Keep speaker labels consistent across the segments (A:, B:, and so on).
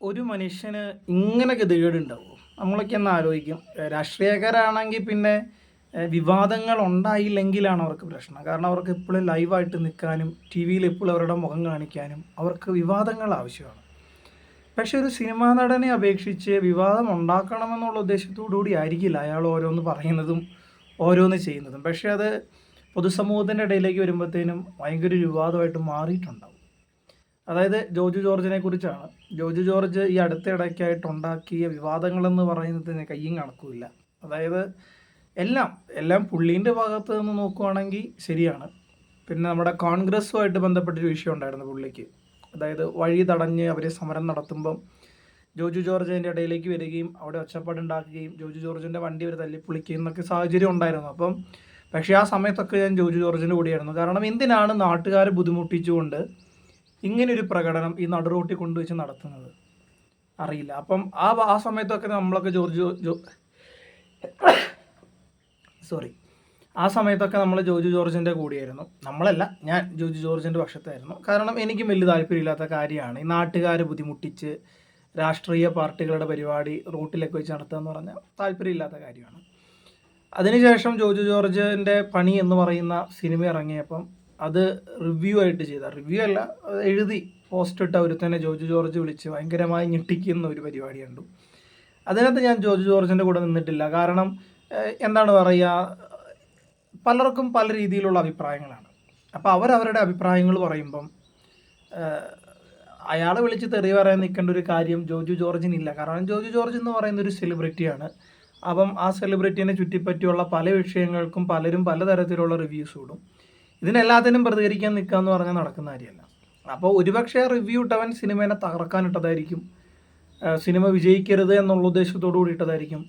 A: ഒരു മനുഷ്യന് ഇങ്ങനെ ഗതികേടുണ്ടാവും നമ്മളൊക്കെ ഒന്ന് ആലോചിക്കും. രാഷ്ട്രീയക്കാരാണെങ്കിൽ പിന്നെ വിവാദങ്ങൾ ഉണ്ടായില്ലെങ്കിലാണ് അവർക്ക് പ്രശ്നം. കാരണം അവർക്ക് എപ്പോഴും ലൈവായിട്ട് നിൽക്കാനും ടി വിയിൽ എപ്പോഴും അവരുടെ മുഖം കാണിക്കാനും അവർക്ക് വിവാദങ്ങൾ ആവശ്യമാണ്. പക്ഷെ ഒരു സിനിമാ നടനെ അപേക്ഷിച്ച് വിവാദം ഉണ്ടാക്കണമെന്നുള്ള ഉദ്ദേശത്തോടു കൂടി ആയിരിക്കില്ല അയാൾ ഓരോന്ന് പറയുന്നതും ഓരോന്ന് ചെയ്യുന്നതും. പക്ഷേ അത് പൊതുസമൂഹത്തിന്റെ ഇടയിലേക്ക് വരുമ്പോഴത്തേനും ഭയങ്കര ഒരു വിവാദമായിട്ട് മാറിയിട്ടുണ്ടാവും. അതായത് ജോജു ജോർജിനെ കുറിച്ചാണ്. ജോജു ജോർജ് ഈ അടുത്തിടയ്ക്കായിട്ട് ഉണ്ടാക്കിയ വിവാദങ്ങളെന്ന് പറയുന്നതിന് കയ്യും കണക്കുമില്ല. അതായത് എല്ലാം എല്ലാം പുള്ളീന്റെ ഭാഗത്ത് നിന്ന് നോക്കുവാണെങ്കിൽ ശരിയാണ്. പിന്നെ നമ്മുടെ കോൺഗ്രസ്സുമായിട്ട് ബന്ധപ്പെട്ടൊരു വിഷയം ഉണ്ടായിരുന്നു പുള്ളിക്ക്. അതായത് വഴി തടഞ്ഞ് അവർ സമരം നടത്തുമ്പം ജോജു ജോർജ് അതിന്റെ ഇടയിലേക്ക് വരികയും അവിടെ ഒച്ചപ്പാടുണ്ടാക്കുകയും ജോജു ജോർജിന്റെ വണ്ടി അവർ തല്ലിപ്പൊളിക്കുകയും എന്നൊക്കെ സാഹചര്യം ഉണ്ടായിരുന്നു. അപ്പം പക്ഷേ ആ സമയത്തൊക്കെ ഞാൻ ജോജു ജോർജിന്റെ കൂടെയായിരുന്നു. കാരണം എന്തിനാണ് നാട്ടുകാരെ ബുദ്ധിമുട്ടിച്ചുകൊണ്ട് ഇങ്ങനൊരു പ്രകടനം ഈ നടുറോട്ടി കൊണ്ടുവച്ച് നടത്തുന്നത്. അറിയില്ല. അപ്പം ആ ആ സമയത്തൊക്കെ നമ്മളൊക്കെ ജോർജ് ജോ സോറി ആ സമയത്തൊക്കെ നമ്മൾ ജോജു ജോർജിന്റെ കൂടെയായിരുന്നു. നമ്മളല്ല ഞാൻ ജോജു ജോർജിന്റെ പക്ഷത്തായിരുന്നു. കാരണം എനിക്കും വലിയ താല്പര്യമില്ലാത്ത കാര്യമാണ്. ഈ നാട്ടുകാർ ബുദ്ധിമുട്ടിച്ച് രാഷ്ട്രീയ പാർട്ടികളുടെ പരിപാടി റൂട്ടിലൊക്കെ വെച്ച് നടത്തുക എന്ന് പറഞ്ഞാൽ താല്പര്യമില്ലാത്ത കാര്യമാണ്. അതിനുശേഷം ജോജു ജോർജിന്റെ പണി എന്ന് പറയുന്ന സിനിമ ഇറങ്ങിയപ്പം അത് റിവ്യൂ ആയിട്ട് ചെയ്ത. റിവ്യൂ അല്ല എഴുതി പോസ്റ്റ് ഇട്ട ഒരുത്തനെ ജോർജ് ജോർജ് വിളിച്ച് ഭയങ്കരമായി ഞെട്ടിക്കുന്ന ഒരു പരിപാടി കണ്ടു. അതിനകത്ത് ഞാൻ ജോർജ് ജോർജിന്റെ കൂടെ നിന്നിട്ടില്ല. കാരണം എന്താണ് പറയുക പലർക്കും പല രീതിയിലുള്ള അഭിപ്രായങ്ങളാണ്. അപ്പോൾ അവരവരുടെ അഭിപ്രായങ്ങൾ പറയുമ്പം അയാളെ വിളിച്ച് തെറി പറയാൻ നിൽക്കേണ്ട ഒരു കാര്യം ജോജു ജോർജിനില്ല. കാരണം ജോജു ജോർജ് എന്ന് പറയുന്ന ഒരു സെലിബ്രിറ്റിയാണ് അപ്പം ആ സെലിബ്രിറ്റീനെ ചുറ്റിപ്പറ്റിയുള്ള പല വിഷയങ്ങൾക്കും പലരും പലതരത്തിലുള്ള റിവ്യൂസ് ഇടും. ഇതിനെല്ലാത്തിനും പ്രതികരിക്കാൻ നിൽക്കുക എന്ന് പറഞ്ഞാൽ നടക്കുന്ന കാര്യമല്ല. അപ്പോൾ ഒരുപക്ഷെ റിവ്യൂ ഇട്ടവൻ സിനിമേനെ തകർക്കാനിട്ടതായിരിക്കും സിനിമ വിജയിക്കരുത് എന്നുള്ള ഉദ്ദേശത്തോടു കൂടി ഇട്ടതായിരിക്കും.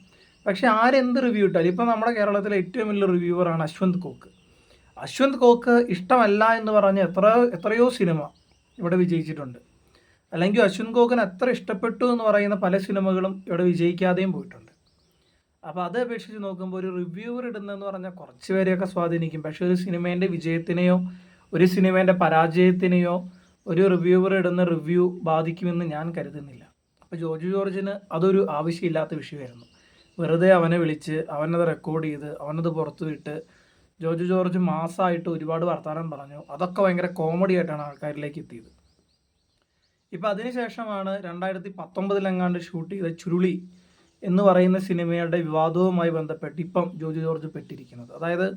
A: പക്ഷെ ആരെന്ത് റിവ്യൂ ഇട്ടാലും ഇപ്പം നമ്മുടെ കേരളത്തിലെ ഏറ്റവും വലിയ റിവ്യൂവറാണ് അശ്വന്ത് കോക്ക്. അശ്വന്ത് കോക്ക് ഇഷ്ടമല്ല എന്ന് പറഞ്ഞ് എത്ര എത്രയോ സിനിമ ഇവിടെ വിജയിച്ചിട്ടുണ്ട്. അല്ലെങ്കിൽ അശ്വന്ത് കോക്കിന് എത്ര ഇഷ്ടപ്പെട്ടു എന്ന് പറയുന്ന പല സിനിമകളും ഇവിടെ വിജയിക്കാതെയും പോയിട്ടുണ്ട്. അപ്പോൾ അത് അപേക്ഷിച്ച് നോക്കുമ്പോൾ ഒരു റിവ്യൂവർ ഇടുന്നതെന്ന് പറഞ്ഞാൽ കുറച്ച് പേരെയൊക്കെ സ്വാധീനിക്കും. പക്ഷേ ഒരു സിനിമേന്റെ വിജയത്തിനെയോ ഒരു സിനിമേന്റെ പരാജയത്തിനെയോ ഒരു റിവ്യൂവർ ഇടുന്ന റിവ്യൂ ബാധിക്കുമെന്ന് ഞാൻ കരുതുന്നില്ല. അപ്പോൾ ജോർജ് ജോർജിന് അതൊരു ആവശ്യമില്ലാത്ത വിഷയമായിരുന്നു. വെറുതെ അവനെ വിളിച്ച് അവനത് റെക്കോർഡ് ചെയ്ത് അവനത് പുറത്തു വിട്ട് ജോർജ് ജോർജ് മാസമായിട്ട് ഒരുപാട് വർത്തമാനം പറഞ്ഞു. അതൊക്കെ ഭയങ്കര കോമഡി ആയിട്ടാണ് ആൾക്കാരിലേക്ക് എത്തിയത്. ഇപ്പം അതിനുശേഷമാണ് രണ്ടായിരത്തി പത്തൊമ്പതിലെങ്ങാണ്ട് ഷൂട്ട് ചെയ്ത ചുരുളി എന്ന് പറയുന്ന സിനിമയുടെ വിവാദവുമായി ബന്ധപ്പെട്ട് ഇപ്പം ജോജു ജോർജ് പെട്ടിരിക്കുന്നത്. അതായത്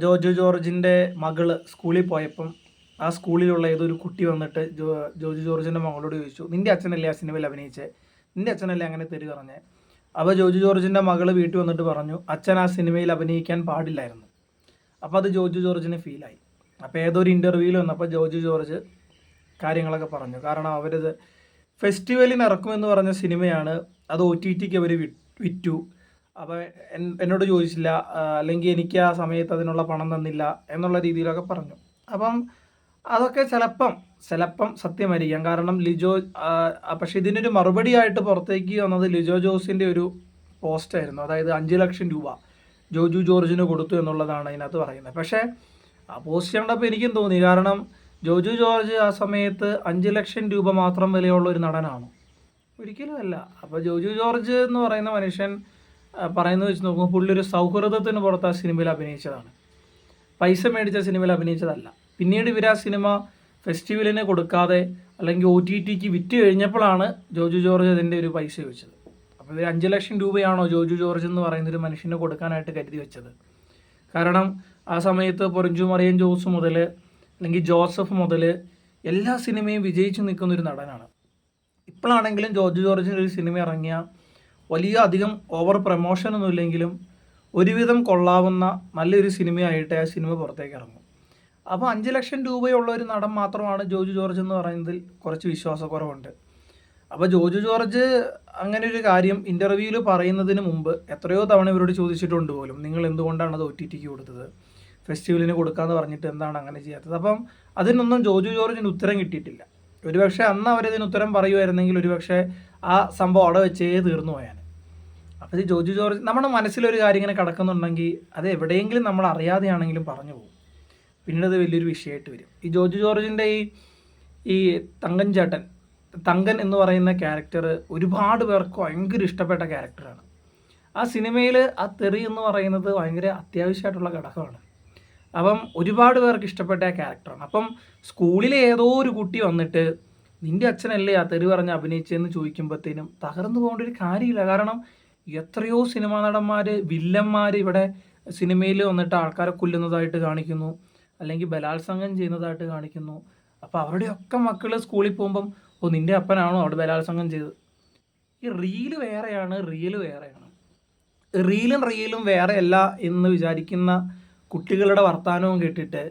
A: ജോജു ജോർജിന്റെ മകൾ സ്കൂളിൽ പോയപ്പം ആ സ്കൂളിലുള്ള ഏതൊരു കുട്ടി വന്നിട്ട് ജോ ജോജു ജോർജിന്റെ മകളോട് ചോദിച്ചു നിന്റെ അച്ഛനല്ലേ ആ സിനിമയിൽ അഭിനയിച്ചേ? നിന്റെ അച്ഛനല്ലേ? അങ്ങനെ തെരു പറഞ്ഞേ. അപ്പോൾ ജോജു ജോർജിന്റെ മകൾ വീട്ടിൽ വന്നിട്ട് പറഞ്ഞു അച്ഛൻ ആ സിനിമയിൽ അഭിനയിക്കാൻ പാടില്ലായിരുന്നു. അപ്പോൾ അത് ജോജു ജോർജിന് ഫീലായി. അപ്പോൾ ഏതൊരു ഇന്റർവ്യൂവിൽ വന്നപ്പോൾ ജോജു ജോർജ് കാര്യങ്ങളൊക്കെ പറഞ്ഞു. കാരണം അവരത് ഫെസ്റ്റിവലിന് ഇറക്കുമെന്ന് പറഞ്ഞ സിനിമയാണ് അത് ഒ ടി ടിക്ക് അവർ വിറ്റു. അപ്പോൾ എന്നോട് ചോദിച്ചില്ല അല്ലെങ്കിൽ എനിക്ക് ആ സമയത്ത് അതിനുള്ള പണം തന്നില്ല എന്നുള്ള രീതിയിലൊക്കെ പറഞ്ഞു. അപ്പം അതൊക്കെ ചിലപ്പം ചിലപ്പം സത്യമായിരിക്കാം. കാരണം ലിജോ പക്ഷെ ഇതിനൊരു മറുപടിയായിട്ട് പുറത്തേക്ക് വന്നത് ലിജോ ജോസിന്റെ ഒരു പോസ്റ്റായിരുന്നു അതായത് അഞ്ച് ലക്ഷം രൂപ ജോജു ജോർജിന് കൊടുത്തു എന്നുള്ളതാണ് അതിനകത്ത് പറയുന്നത്. പക്ഷേ ആ പോസ്റ്റ് കണ്ടപ്പോൾ എനിക്കും തോന്നി. കാരണം ജോജു ജോർജ് ആ സമയത്ത് അഞ്ച് ലക്ഷം രൂപ മാത്രം വിലയുള്ള ഒരു നടനാണോ. ഒരിക്കലും അല്ല അപ്പോൾ ജോജു ജോർജ് എന്ന് പറയുന്ന മനുഷ്യൻ പറയുന്നത് വെച്ച് നോക്കുമ്പോൾ പുള്ളി ഒരു സൗഹൃദത്തിന് പുറത്ത് ആ സിനിമയിൽ അഭിനയിച്ചതാണ്. പൈസ മേടിച്ച സിനിമയിൽ അഭിനയിച്ചതല്ല. പിന്നീട് ഇവർ ആ സിനിമ ഫെസ്റ്റിവലിന് കൊടുക്കാതെ അല്ലെങ്കിൽ ഒ ടി ടിക്ക് വിറ്റ് കഴിഞ്ഞപ്പോഴാണ് ജോജു ജോർജ് അതിന്റെ ഒരു പൈസ ചോദിച്ചത്. അപ്പോൾ ഇവർ അഞ്ച് ലക്ഷം രൂപയാണോ ജോജു ജോർജ് എന്ന് പറയുന്ന ഒരു മനുഷ്യന് കൊടുക്കാനായിട്ട് കരുതി വെച്ചത്. കാരണം ആ സമയത്ത് പൊറിഞ്ചു മറിയൻ ജോസ് മുതൽ അല്ലെങ്കിൽ ജോസഫ് മുതൽ എല്ലാ സിനിമയും വിജയിച്ചു നിൽക്കുന്ന ഒരു നടനാണ്. ഇപ്പോഴാണെങ്കിലും ജോർജ് ജോർജിന്റെ ഒരു സിനിമ ഇറങ്ങിയ വലിയ അധികം ഓവർ പ്രമോഷൻ ഇല്ലെങ്കിലും ഒരുവിധം കൊള്ളാവുന്ന നല്ലൊരു സിനിമയായിട്ട് ആ സിനിമ പുറത്തേക്ക് ഇറങ്ങും. അപ്പോൾ അഞ്ച് ലക്ഷം രൂപയുള്ള ഒരു നടൻ മാത്രമാണ് ജോജു ജോർജ് എന്ന് പറയുന്നതിൽ കുറച്ച് വിശ്വാസക്കുറവുണ്ട്. അപ്പോൾ ജോജു ജോർജ് അങ്ങനെ ഒരു കാര്യം ഇന്റർവ്യൂവിൽ പറയുന്നതിന് മുമ്പ് എത്രയോ തവണ ഇവരോട് ചോദിച്ചിട്ടുണ്ട് പോലും നിങ്ങൾ എന്തുകൊണ്ടാണ് അത് ഒ ടി ടിക്ക് കൊടുത്തത്? ഫെസ്റ്റിവലിന് കൊടുക്കാമെന്ന് പറഞ്ഞിട്ട് എന്താണ് അങ്ങനെ ചെയ്യാത്തത്? അപ്പം അതിനൊന്നും ജോജു ജോർജിന് ഉത്തരം കിട്ടിയിട്ടില്ല. ഒരുപക്ഷെ അന്ന് അവരതിന് ഉത്തരം പറയുമായിരുന്നെങ്കിൽ ഒരുപക്ഷെ ആ സംഭവം അവിടെ വെച്ചേ തീർന്നു പോയാൽ അപ്പോൾ ഇത് ജോജു ജോർജ് നമ്മുടെ മനസ്സിലൊരു കാര്യം ഇങ്ങനെ കിടക്കുന്നുണ്ടെങ്കിൽ അത് എവിടെയെങ്കിലും നമ്മൾ അറിയാതെയാണെങ്കിലും പറഞ്ഞു പോകും. പിന്നീട് അത് വലിയൊരു വിഷയമായിട്ട് വരും. ഈ ജോജു ജോർജിന്റെ ഈ ഈ തങ്കൻ ചേട്ടൻ തങ്കൻ എന്ന് പറയുന്ന ക്യാരക്ടർ ഒരുപാട് പേർക്ക് ഭയങ്കര ഇഷ്ടപ്പെട്ട ക്യാരക്ടറാണ് ആ സിനിമയിൽ ആ തെറി എന്ന് പറയുന്നത് ഭയങ്കര അത്യാവശ്യമായിട്ടുള്ള ഘടകമാണ്. അപ്പം ഒരുപാട് പേർക്ക് ഇഷ്ടപ്പെട്ട ക്യാരക്ടറാണ് അപ്പം സ്കൂളിലെ ഏതോ ഒരു കുട്ടി വന്നിട്ട് നിന്റെ അച്ഛനല്ലേ ആ തെറി പറഞ്ഞ് അഭിനയിച്ചതെന്ന് ചോദിക്കുമ്പോഴത്തേനും തകർന്നു പോകേണ്ട ഒരു കാര്യമില്ല. കാരണം എത്രയോ സിനിമാ നടന്മാർ വില്ലന്മാർ ഇവിടെ സിനിമയിൽ വന്നിട്ട് ആൾക്കാരെ കൊല്ലുന്നതായിട്ട് കാണിക്കുന്നു. അല്ലെങ്കിൽ ബലാത്സംഗം ചെയ്യുന്നതായിട്ട് കാണിക്കുന്നു. അപ്പോൾ അവരുടെയൊക്കെ മക്കൾ സ്കൂളിൽ പോകുമ്പം ഓ നിന്റെ അപ്പനാണോ അവിടെ ബലാത്സംഗം ചെയ്തത്? ഈ റീൽ വേറെയാണ് റീൽ വേറെയാണ്. റീലും റീലും വേറെയല്ല എന്ന് വിചാരിക്കുന്ന കുട്ടികളുടെ വർത്തമാനവും കേട്ടിട്ട്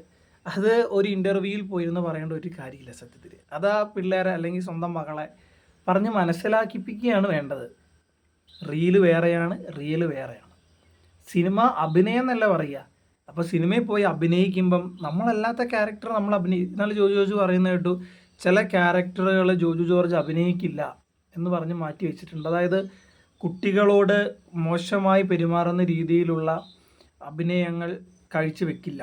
A: അത് ഒരു ഇന്റർവ്യൂവിൽ പോയിരുന്ന് പറയേണ്ട ഒരു കാര്യമില്ല സത്യത്തിൽ. അത് പിള്ളേരെ അല്ലെങ്കിൽ സ്വന്തം മകളെ പറഞ്ഞ് മനസ്സിലാക്കിപ്പിക്കുകയാണ് വേണ്ടത്. റീൽ വേറെയാണ് റിയൽ വേറെയാണ്. സിനിമ അഭിനയം എന്നല്ല പറയുക. അപ്പോൾ സിനിമയിൽ പോയി അഭിനയിക്കുമ്പം നമ്മളല്ലാത്ത ക്യാരക്ടർ നമ്മൾ അഭിനയി എന്നാൽ ജോജു ജോജു പറയുന്ന കേട്ടു ചില ക്യാരക്ടറുകൾ ജോജു ജോർജ് അഭിനയിക്കില്ല എന്ന് പറഞ്ഞ് മാറ്റി വെച്ചിട്ടുണ്ട്. അതായത് കുട്ടികളോട് മോശമായി പെരുമാറുന്ന രീതിയിലുള്ള അഭിനയങ്ങൾ കാഴ്ചവെക്കില്ല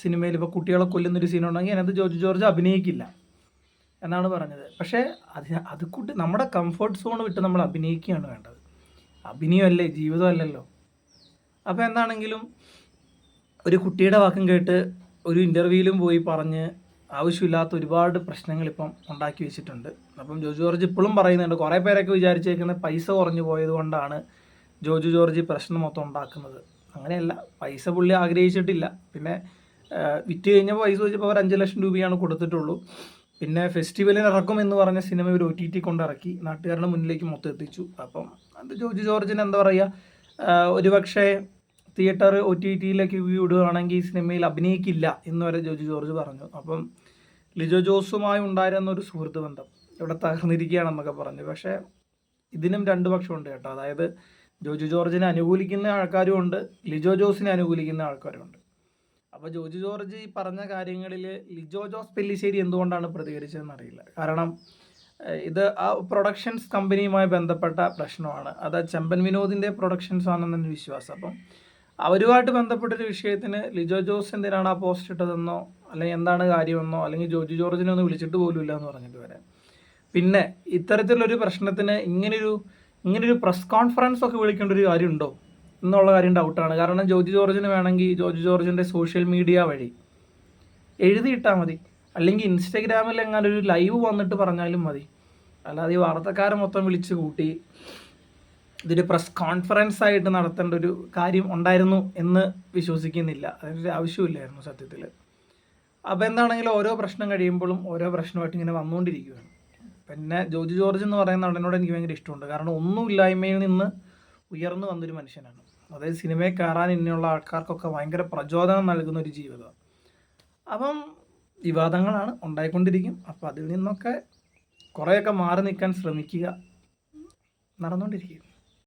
A: സിനിമയിൽ ഇപ്പോൾ കുട്ടികളെ കൊല്ലുന്നൊരു സീൻ ഉണ്ടെങ്കിൽ അതിനകത്ത് ജോർജ് ജോർജ് അഭിനയിക്കില്ല എന്നാണ് പറഞ്ഞത്. പക്ഷേ അതിന് അത് കൂട്ടി നമ്മുടെ കംഫർട്ട് സോൺ വിട്ട് നമ്മൾ അഭിനയിക്കുകയാണ് വേണ്ടത്. അഭിനയമല്ലേ ജീവിതമല്ലല്ലോ. അപ്പോൾ എന്താണെങ്കിലും ഒരു കുട്ടിയുടെ വാക്കും കേട്ട് ഒരു ഇന്റർവ്യൂവിലും പോയി പറഞ്ഞ് ആവശ്യമില്ലാത്ത ഒരുപാട് പ്രശ്നങ്ങൾ ഇപ്പം ഉണ്ടാക്കി വെച്ചിട്ടുണ്ട്. അപ്പം ജോജു ജോർജ് ഇപ്പോഴും പറയുന്നുണ്ട് കുറേ പേരൊക്കെ വിചാരിച്ചേക്കുന്നത് പൈസ കുറഞ്ഞു പോയത് കൊണ്ടാണ് ജോജു ജോർജ് പ്രശ്നം മൊത്തം ഉണ്ടാക്കുന്നത്. അങ്ങനെയല്ല പൈസ പുള്ളി ആഗ്രഹിച്ചിട്ടില്ല. പിന്നെ വിറ്റ് കഴിഞ്ഞപ്പോൾ പൈസ വെച്ചപ്പോൾ അവർ അഞ്ച് ലക്ഷം രൂപയാണ് കൊടുത്തിട്ടുള്ളൂ. പിന്നെ ഫെസ്റ്റിവലിന് ഇറക്കും എന്ന് പറഞ്ഞ സിനിമ ഒരു ഒ ടി ടി കൊണ്ടിറക്കി നാട്ടുകാരുടെ മുന്നിലേക്ക് മൊത്തം എത്തിച്ചു. അപ്പം അത് ജോർജ് ജോർജിന് എന്താ പറയുക ഒരുപക്ഷെ തിയേറ്റർ ഒ ടി ടിയിലേക്ക് വ്യൂ ഇടുകയാണെങ്കിൽ സിനിമയിൽ അഭിനയിക്കില്ല എന്ന് വരെ ജോജു ജോർജ് പറഞ്ഞു. അപ്പം ലിജോ ജോസുമായി ഉണ്ടായിരുന്ന ഒരു സുഹൃത്ത് ബന്ധം ഇവിടെ തകർന്നിരിക്കുകയാണെന്നൊക്കെ പറഞ്ഞു. പക്ഷേ ഇതിനും രണ്ട് പക്ഷമുണ്ട് കേട്ടോ. അതായത് ജോജു ജോർജിനെ അനുകൂലിക്കുന്ന ആൾക്കാരും ഉണ്ട് ലിജോ ജോസിനെ അനുകൂലിക്കുന്ന ആൾക്കാരും ഉണ്ട് അപ്പോൾ ജോജു ജോർജ് ഈ പറഞ്ഞ കാര്യങ്ങളിൽ ലിജോ ജോസ് പെല്ലിശ്ശേരി എന്തുകൊണ്ടാണ് പ്രതികരിച്ചതെന്ന് അറിയില്ല കാരണം ഇത് ആ പ്രൊഡക്ഷൻസ് കമ്പനിയുമായി ബന്ധപ്പെട്ട പ്രശ്നമാണ്. അത് ചെമ്പൻ വിനോദിന്റെ പ്രൊഡക്ഷൻസ് ആണെന്ന് വിശ്വാസം. അപ്പം അവരുമായിട്ട് ബന്ധപ്പെട്ടൊരു വിഷയത്തിന് ലിജോ ജോസ് എന്തിനാണ് ആ പോസ്റ്റ് ഇട്ടതെന്നോ അല്ലെങ്കിൽ എന്താണ് കാര്യമെന്നോ അല്ലെങ്കിൽ ജോജു ജോർജിനെ ഒന്ന് വിളിച്ചിട്ട് പോലും ഇല്ല എന്ന് പറഞ്ഞിട്ട് വരാം. പിന്നെ ഇത്തരത്തിലൊരു പ്രശ്നത്തിന് ഇങ്ങനൊരു ഇങ്ങനൊരു പ്രസ് കോൺഫറൻസ് ഒക്കെ വിളിക്കേണ്ട ഒരു കാര്യമുണ്ടോ? എന്നുള്ള കാര്യം ഡൗട്ടാണ് കാരണം ജോജി ജോർജിന് വേണമെങ്കിൽ ജോജി ജോർജിന്റെ സോഷ്യൽ മീഡിയ വഴി എഴുതിയിട്ടാൽ മതി. അല്ലെങ്കിൽ ഇൻസ്റ്റഗ്രാമിൽ എങ്ങനെ ഒരു ലൈവ് വന്നിട്ട് പറഞ്ഞാലും മതി. അല്ലാതെ ഈ വാർത്തക്കാരെ മൊത്തം വിളിച്ച് കൂട്ടി ഇതൊരു പ്രസ് കോൺഫറൻസ് ആയിട്ട് നടത്തേണ്ട ഒരു കാര്യം ഉണ്ടായിരുന്നു എന്ന് വിശ്വസിക്കുന്നില്ല. അതിന്റെ ആവശ്യമില്ലായിരുന്നു സത്യത്തിൽ അപ്പോൾ എന്താണെങ്കിലും ഓരോ പ്രശ്നം കഴിയുമ്പോഴും ഓരോ പ്രശ്നമായിട്ട് ഇങ്ങനെ വന്നുകൊണ്ടിരിക്കുകയാണ്. പിന്നെ ജോജി ജോർജ് എന്ന് പറയുന്ന നടനോട് എനിക്ക് ഭയങ്കര ഇഷ്ടമുണ്ട്. കാരണം ഒന്നും ഒന്നുമില്ലായ്മയിൽ നിന്ന് ഉയർന്നു വന്നൊരു മനുഷ്യനാണ്. അതായത് സിനിമയെ കയറാൻ ഇന്നുള്ള ആൾക്കാർക്കൊക്കെ ഭയങ്കര പ്രചോദനം നൽകുന്ന ഒരു ജീവിതം. അപ്പം വിവാദങ്ങളാണ് ഉണ്ടായിക്കൊണ്ടിരിക്കും. അപ്പോൾ അതിൽ നിന്നൊക്കെ കുറേയൊക്കെ മാറി നിൽക്കാൻ ശ്രമിക്കുക നടന്നുകൊണ്ടിരിക്കും.